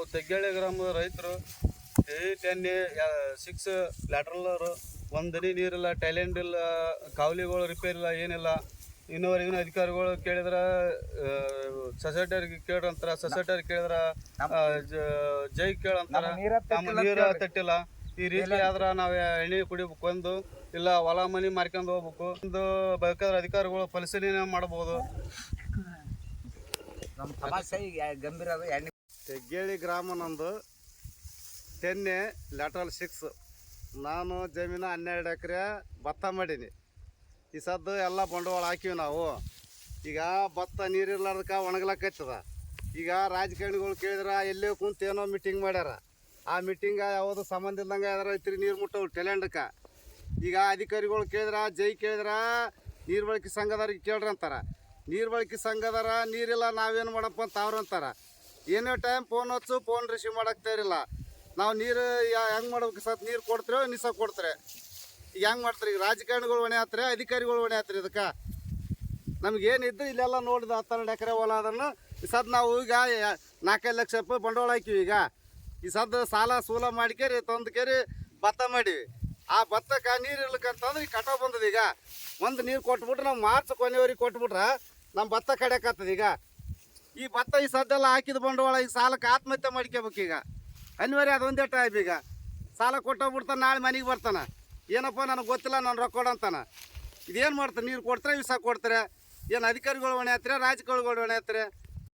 ನಾವು ತೆಗ್ಗೇಳಿ ಗ್ರಾಮದ ರೈತರು ಎನ್ ಸಿಕ್ಸ್ ಲ್ಯಾಟ್ರಲ್ಲರು ಒಂದು ನೀರಿಲ್ಲ ಟ್ಯಾಲೆಂಟ್ ಇಲ್ಲ ಕಾವಲಿಗಳು ರಿಪೇರ್ ಇಲ್ಲ ಏನಿಲ್ಲ. ಇನ್ನುವರೆಗೂ ಅಧಿಕಾರಿಗಳು ಕೇಳಿದ್ರ ಸೊಸೈಟಿಯವ್ರಿಗೆ ಕೇಳ್ರಂತಾರ ಸೊಸೈಟಿಯವ್ರಿಗೆ ಕೇಳಿದ್ರ ಜ- ಕೇಳಂತಾರ. ನಮ್ಮ ನೀರ ತಟ್ಟಿಲ್ಲ ಈ ರೀತಿ ಆದ್ರ ನಾವು ಎಣ್ಣೆ ಕುಡಿಬೇಕು ಒಂದು ಇಲ್ಲ ಹೊಲ ಮನಿ ಮಾರ್ಕೊಂಡು ಹೋಗ್ಬೇಕು. ಒಂದು ಬೇಕಾದ್ರೆ ಅಧಿಕಾರಿಗಳು ಪರಿಶೀಲನೆ ಮಾಡಬಹುದು ನಮ್ಮ ಸಮಸ್ಯೆ ಈಗ ಗಂಭೀರ ಎಣ್ಣೆ ತೆಗ್ಗೇಳಿ ಗ್ರಾಮ ನಂದು. ಟೆನ್ನೆ ಲ್ಯಾಟ್ರಲ್ ಸಿಕ್ಸ್ ನಾನು ಜಮೀನು ಹನ್ನೆರಡು ಎಕರೆ ಭತ್ತ ಮಾಡೀನಿ. ಈ ಸದ್ದು ಎಲ್ಲ ಬಂಡವಾಳ ಹಾಕಿವಿ ನಾವು. ಈಗ ಭತ್ತ ನೀರಿರ್ಲಾರ್ದಕ್ಕೆ ಒಣಗ್ಲಕ್ಕೈತದ ಈಗ ರಾಜಕಾರಣಿಗಳು ಕೇಳಿದ್ರೆ ಎಲ್ಲೇ ಕುಂತು ಏನೋ ಮೀಟಿಂಗ್ ಮಾಡ್ಯಾರ. ಆ ಮೀಟಿಂಗ ಯಾವುದು ಸಂಬಂಧ ಇಲ್ದಂಗೆ ಯಾವ್ದಾರ ಐತ್ರಿ ನೀರು ಮುಟ್ಟವು ಟೆಲೆಂಡಕ್ಕೆ ಈಗ ಅಧಿಕಾರಿಗಳು ಕೇಳಿದ್ರ, ಜೈ ಕೇಳಿದ್ರೆ, ನೀರು ಬಳಕೆ ಸಂಘದವ್ರಿಗೆ ಕೇಳ್ರಿ ಅಂತಾರೆ. ನೀರು ಬಳಕೆ ಸಂಘದರ ನೀರಿಲ್ಲ ನಾವೇನು ಮಾಡಪ್ಪ ಅಂತ ಅವ್ರು ಅಂತಾರ. ಏನೇ ಟೈಮ್ ಫೋನ್ ಹಚ್ಚು ಫೋನ್ ರಿಸೀವ್ ಮಾಡಕ್ತಾ ಇರಲಿಲ್ಲ ನಾವು ನೀರು ಹೆಂಗೆ ಮಾಡ್ಬೇಕು ಸತ್ ನೀರು ಕೊಡ್ತೀರೋ ನಿಸ ಕೊಡ್ತಾರೆ. ಈಗ ಹೆಂಗ್ ಮಾಡ್ತಾರೆ? ಈಗ ರಾಜಕಾರಣಿಗಳು ಹೊಣೆ ಹತ್ತಾರೆ ಅಧಿಕಾರಿಗಳು ಹೊಣೆ ಹತ್ತಾರೆ ಇದಕ್ಕೆ. ನಮ್ಗೆ ಏನಿದ್ದು ಇಲ್ಲೆಲ್ಲ ನೋಡಿದ ಹತ್ತೆರಡು ಎಕರೆ ಹೊಲ ಅದನ್ನು ಸದ್ ನಾವು ಈಗ ನಾಲ್ಕೈದು ಲಕ್ಷ ರೂಪಾಯಿ ಬಂಡವಾಳ ಹಾಕಿವಿ ಈಗ. ಈ ಸದ್ ಸಾಲ ಸೂಲ ಮಾಡ್ಕೇರಿ ತಂದು ಭತ್ತ ಮಾಡಿವಿ. ಆ ಭತ್ತಕ್ಕೆ ನೀರು ಇರ್ಲಿಕ್ಕಂತಂದ್ರೆ ಈಗ ಕಟಾವು ಬಂದದೀಗ ಒಂದು ನೀರು ಕೊಟ್ಬಿಟ್ರೆ ನಾವು ಮಾರ್ಚ್ ಕೊನೆಯವರಿಗೆ ಕೊಟ್ಬಿಟ್ರೆ ನಮ್ಮ ಭತ್ತ ಕಡಿಯಾಕತ್ತದ ಈಗ. ಈ ಭತ್ತ ಈ ಸದ್ದೆಲ್ಲ ಹಾಕಿದ ಬಂಡವಾಳ ಈಗ ಸಾಲಕ್ಕೆ ಆತ್ಮಹತ್ಯೆ ಮಾಡ್ಕೋಬೇಕು ಈಗ. ಅನಿವಾರ್ಯ ಅದೊಂದೇ ಟೈಪ್ ಈಗ. ಸಾಲ ಕೊಟ್ಟೋಗ್ಬಿಡ್ತಾನೆ, ನಾಳೆ ಮನೆಗೆ ಬರ್ತಾನೆ. ಏನಪ್ಪ ನನಗೆ ಗೊತ್ತಿಲ್ಲ, ನಾನು ರೊಕ್ಕ ಕೊಡಂತಾನೆ ಇದೇನು ಮಾಡ್ತಾರೆ, ನೀರು ಕೊಡ್ತಾರೆ ವಿಷ ಕೊಡ್ತಾರೆ? ಏನು ಅಧಿಕಾರಿಗಳು ಹೊಣೆ ಹತ್ತಿರ ರಾಜಕಾರಣಿಗಳು ಹೊಣೆ ಹತ್ತಿರ?